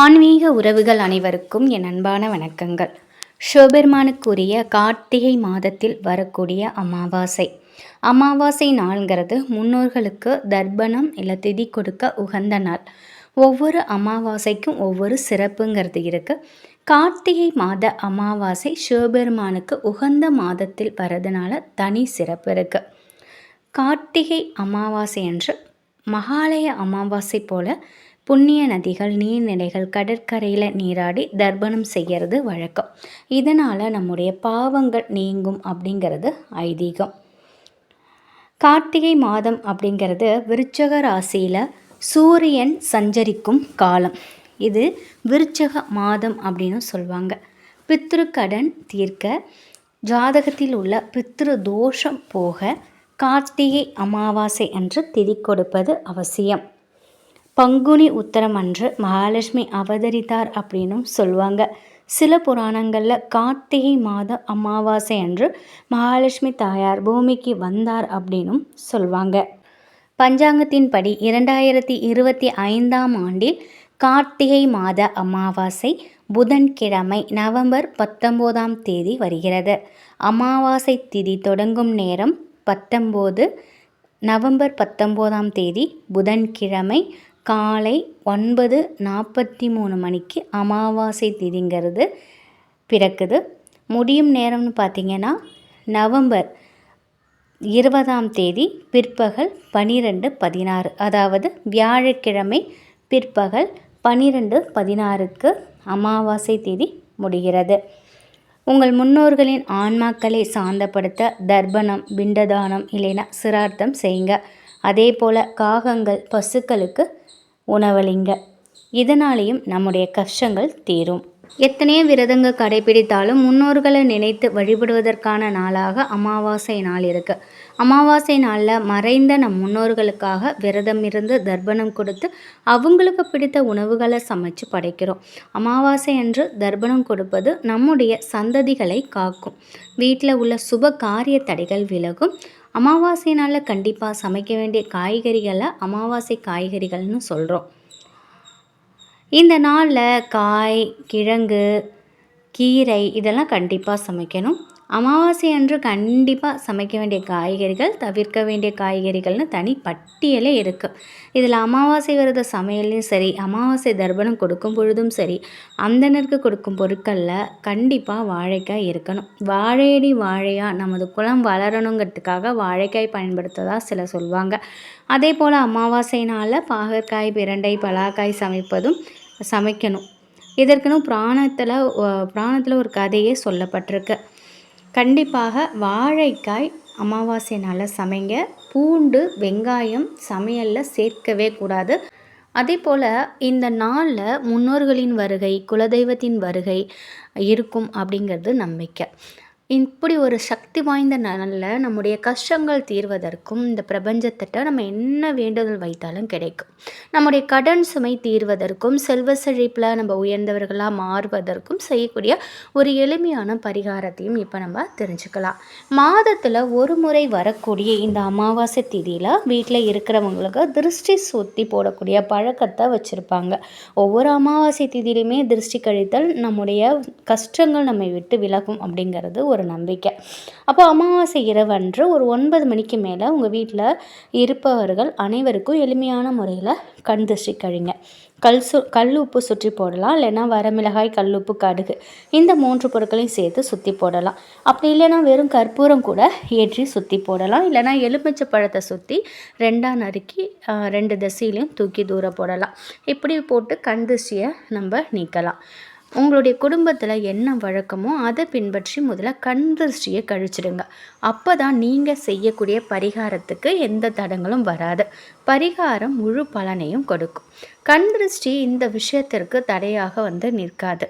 ஆன்மீக உறவுகள் அனைவருக்கும் என் அன்பான வணக்கங்கள். சிவபெருமானுக்குரிய கார்த்திகை மாதத்தில் வரக்கூடிய அமாவாசை. அமாவாசை நாள்ங்கிறது முன்னோர்களுக்கு தர்ப்பணம் இல்லை திதி கொடுக்க உகந்த நாள். ஒவ்வொரு அமாவாசைக்கும் ஒவ்வொரு சிறப்புங்கிறது இருக்குது கார்த்திகை மாத அமாவாசை சிவபெருமானுக்கு உகந்த மாதத்தில் வரதுனால தனி சிறப்பு இருக்குது கார்த்திகை அமாவாசை அன்று மகாலய அமாவாசை போல புண்ணிய நதிகள் நீர்நிலைகள் கடற்கரையில் நீராடி தர்ப்பணம் செய்கிறது வழக்கம். இதனால் நம்முடைய பாவங்கள் நீங்கும் அப்படிங்கிறது ஐதீகம். கார்த்திகை மாதம் அப்படிங்கிறது விருச்சக ராசியில் சூரியன் சஞ்சரிக்கும் காலம். இது விருச்சக மாதம் அப்படின்னு சொல்லுவாங்க பித்ருக்கடன் தீர்க்க ஜாதகத்தில் உள்ள பித்ரு தோஷம் போக கார்த்திகை அமாவாசை அன்று திதி கொடுப்பது அவசியம். பங்குனி உத்தரம் அன்று மகாலட்சுமி அவதரித்தார் அப்படின்னும் சொல்லுவாங்க சில புராணங்களில் கார்த்திகை மாத அமாவாசை அன்று மகாலட்சுமி தாயார் பூமிக்கு வந்தார் அப்படின்னும் சொல்லுவாங்க பஞ்சாங்கத்தின்படி இரண்டாயிரத்தி இருபத்தி ஐந்தாம் ஆண்டில் கார்த்திகை மாத அமாவாசை புதன்கிழமை நவம்பர் பத்தொம்போதாம் தேதி வருகிறது. அமாவாசை திதி தொடங்கும் நேரம் பத்தொம்போது நவம்பர் பத்தொம்போதாம் தேதி புதன்கிழமை காலை ஒன்பது நாற்பத்தி மூணு மணிக்கு அமாவாசை திதிங்கிறது பிறக்குது. முடியும் நேரம்னு பார்த்திங்கன்னா நவம்பர் இருபதாம் தேதி பிற்பகல் பனிரெண்டு பதினாறு. அதாவது வியாழக்கிழமை பிற்பகல் பனிரெண்டு பதினாறுக்கு அமாவாசை தேதி முடிகிறது. உங்கள் முன்னோர்களின் ஆன்மாக்களை சாந்தப்படுத்த தர்ப்பணம் பிண்டதானம் இல்லைன்னா சிரார்த்தம் செய்யுங்க. அதே போல் காகங்கள் பசுக்களுக்கு உணவளிங்க. இதனாலேயும் நம்முடைய கஷ்டங்கள் தீரும். எத்தனையோ விரதங்கள் கடைபிடித்தாலும் முன்னோர்களை நினைத்து வழிபடுவதற்கான நாளாக அமாவாசை நாள் இருக்கு. அமாவாசை நாளில் மறைந்த நம் முன்னோர்களுக்காக விரதம் இருந்து தர்ப்பணம் கொடுத்து அவங்களுக்கு பிடித்த உணவுகளை சமைச்சு படைக்கிறோம். அமாவாசை அன்று தர்ப்பணம் கொடுப்பது நம்முடைய சந்ததிகளை காக்கும். வீட்டில் உள்ள சுப காரிய தடைகள் விலகும். அமாவாசை நாளில் கண்டிப்பாக சமைக்க வேண்டிய காய்கறிகளை அமாவாசை காய்கறிகள்னு சொல்கிறோம் இந்த நாளில் காய் கிழங்கு கீரை இதெல்லாம் கண்டிப்பாக சமைக்கணும். அமாவாசை அன்று கண்டிப்பாக சமைக்க வேண்டிய காய்கறிகள் தவிர்க்க வேண்டிய காய்கறிகள்னு தனி பட்டியலே இருக்குது இதில் அமாவாசை விரத சமையல்லையும் சரி அமாவாசை தர்ப்பணம் கொடுக்கும் பொழுதும் சரி அந்தனருக்கு கொடுக்கும் பொருட்களில் கண்டிப்பாக வாழைக்காய் இருக்கணும். வாழையடி வாழையாக நமது குளம் வளரணுங்கிறதுக்காக வாழைக்காய் பயன்படுத்ததாக சில சொல்லுவாங்க அதே போல் அமாவாசைனால் பாகற்காய் பிரண்டை பலாக்காய் சமைப்பதும் சமைக்கணும். இதற்குன்னு பிராணத்தில் பிராணத்தில் ஒரு கதையே சொல்லப்பட்டிருக்கு. கண்டிப்பாக வாழைக்காய் அமாவாசை நாளில் சமைங்க. பூண்டு வெங்காயம் சமையலில் சேர்க்கவே கூடாது. அதே போல் இந்த நாளில் முன்னோர்களின் வருகை குலதெய்வத்தின் வருகை இருக்கும் அப்படிங்கிறது நம்பிக்கை. இப்படி ஒரு சக்தி வாய்ந்த நல்ல நம்முடைய கஷ்டங்கள் தீர்வதற்கும் இந்த பிரபஞ்சத்திட்ட நம்ம என்ன வேண்டுதல் வைத்தாலும் கிடைக்கும். நம்முடைய கடன் சுமை தீர்வதற்கும் செல்வ செழிப்பில் நம்ம உயர்ந்தவர்களாக மாறுவதற்கும் செய்யக்கூடிய ஒரு எளிமையான பரிகாரத்தையும் இப்போ நம்ம தெரிஞ்சுக்கலாம். மாதத்தில் ஒரு முறை வரக்கூடிய இந்த அமாவாசை திதியில் வீட்டில் இருக்கிறவங்களுக்கு திருஷ்டி சுற்றி போடக்கூடிய பழக்கத்தை வச்சுருப்பாங்க. ஒவ்வொரு அமாவாசை திதியிலுமே திருஷ்டி கழித்தல் நம்முடைய கஷ்டங்கள் நம்மை விட்டு விலகும் அப்படிங்கிறது ஒரு ஒரு நம்பிக்கை. அப்போ அமாவாசை இரவு அன்று ஒரு ஒன்பது மணிக்கு மேலே உங்கள் வீட்டில் இருப்பவர்கள் அனைவருக்கும் எளிமையான முறையில் கண் திருஷ்டி கழிங்க. கல் சு கல் உப்பு சுற்றி போடலாம். இல்லைன்னா வரமிளகாய் கல் உப்பு கடுகு இந்த மூன்று பொருட்களையும் சேர்த்து சுற்றி போடலாம். அப்படி இல்லைன்னா வெறும் கற்பூரம் கூட ஏற்றி சுற்றி போடலாம். இல்லைன்னா எலுமிச்சை பழத்தை சுற்றி ரெண்டாக நறுக்கி ரெண்டு தசையிலையும் தூக்கி தூர போடலாம். இப்படி போட்டு கண் திருஷ்டியை நம்ம நீக்கலாம். உங்களுடைய குடும்பத்தில் என்ன வழக்கமோ அதை பின்பற்றி முதல்ல கண் திருஷ்டியை கழிச்சிடுங்க. அப்போ தான் நீங்கள் செய்யக்கூடிய பரிகாரத்துக்கு எந்த தடங்களும் வராது. பரிகாரம் முழு பலனையும் கொடுக்கும். கண் திருஷ்டி இந்த விஷயத்திற்கு தடையாக வந்து நிற்காது.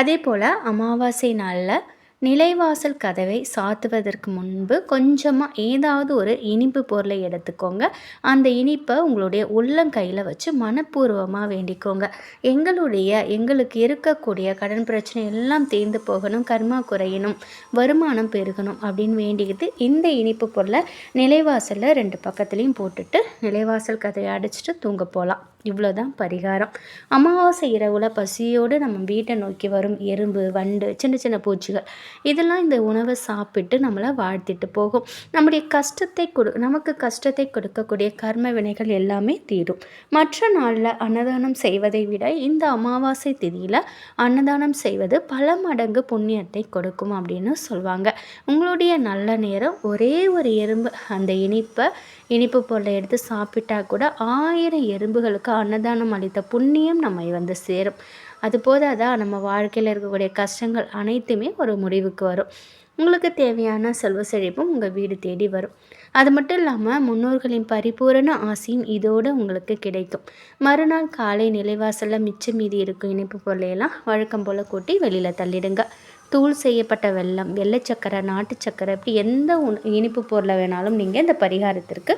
அதே போல் அமாவாசை நாளில் நிலைவாசல் கதவை சாத்துவதற்கு முன்பு கொஞ்சமாக ஏதாவது ஒரு இனிப்பு பொருளை எடுத்துக்கோங்க. அந்த இனிப்பை உங்களுடைய உள்ளங்கையில் வச்சு மனப்பூர்வமாக வேண்டிக்கோங்க. எங்களுடைய எங்களுக்கு இருக்கக்கூடிய கடன் பிரச்சனை எல்லாம் தீர்ந்து போகணும் கர்மா குறையணும் வருமானம் பெருகணும் அப்படின்னு வேண்டிக்கிட்டு இந்த இனிப்பு பொருளை நிலைவாசலில் ரெண்டு பக்கத்துலேயும் போட்டுட்டு நிலைவாசல் கதையை அடிச்சுட்டு தூங்க போகலாம் இவ்வளோதான் பரிகாரம். அமாவாசை இரவில் பசியோடு நம்ம வீட்டை நோக்கி வரும் எறும்பு வண்டு சின்ன சின்ன பூச்சிகள் இதெல்லாம் இந்த உணவை சாப்பிட்டு நம்மளை வாழ்த்திட்டு போகும். நம்முடைய கஷ்டத்தை கொடு நமக்கு கஷ்டத்தை கொடுக்கக்கூடிய கர்ம வினைகள் எல்லாமே தீரும். மற்ற நாளில் அன்னதானம் செய்வதை விட இந்த அமாவாசை திதியில் அன்னதானம் செய்வது பல மடங்கு புண்ணியத்தை கொடுக்கும் அப்படின்னு சொல்லுவாங்க உங்களுடைய நல்ல நேரம் ஒரே ஒரு எறும்பு அந்த இனிப்பை இனிப்பு பொருளை எடுத்து சாப்பிட்டா கூட ஆயிரம் எறும்புகளுக்கு அன்னதானம் அளித்த புண்ணியம் நம்மை வந்து சேரும். அது போதாதான் நம்ம வாழ்க்கையில் இருக்கக்கூடிய கஷ்டங்கள் அனைத்துமே ஒரு முடிவுக்கு வரும். உங்களுக்கு தேவையான செல்வ செழிப்பும் உங்கள் வீடு தேடி வரும். அது மட்டும் இல்லாமல் முன்னோர்களின் பரிபூரண ஆசையும் இதோடு உங்களுக்கு கிடைக்கும். மறுநாள் காலை நிலைவாசலில் மிச்சம் மீதி இருக்கும் இனிப்பு பொருளையெல்லாம் வழக்கம் போல் கூட்டி வெளியில் தள்ளிடுங்க. தூள் செய்யப்பட்ட வெல்லம் வெள்ளை சக்கரை நாட்டு சக்கரை இப்படி எந்த இனிப்பு பொருளை வேணாலும் நீங்கள் இந்த பரிகாரத்திற்கு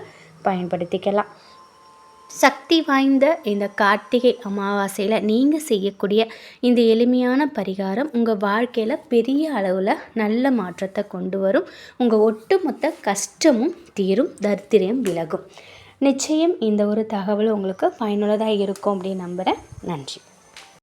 பயன்படுத்திக்கலாம். சக்தி வாய்ந்த இந்த கார்த்திகை அமாவாசையில் நீங்கள் செய்யக்கூடிய இந்த எளிமையான பரிகாரம் உங்கள் வாழ்க்கையில் பெரிய அளவில் நல்ல மாற்றத்தை கொண்டு வரும். உங்கள் ஒட்டுமொத்த கஷ்டமும் தீரும் தரித்திரம் விலகும். நிச்சயம் இந்த ஒரு தகவல் உங்களுக்கு பயனுள்ளதாக இருக்கும் அப்படின்னு நம்புகிறேன் நன்றி.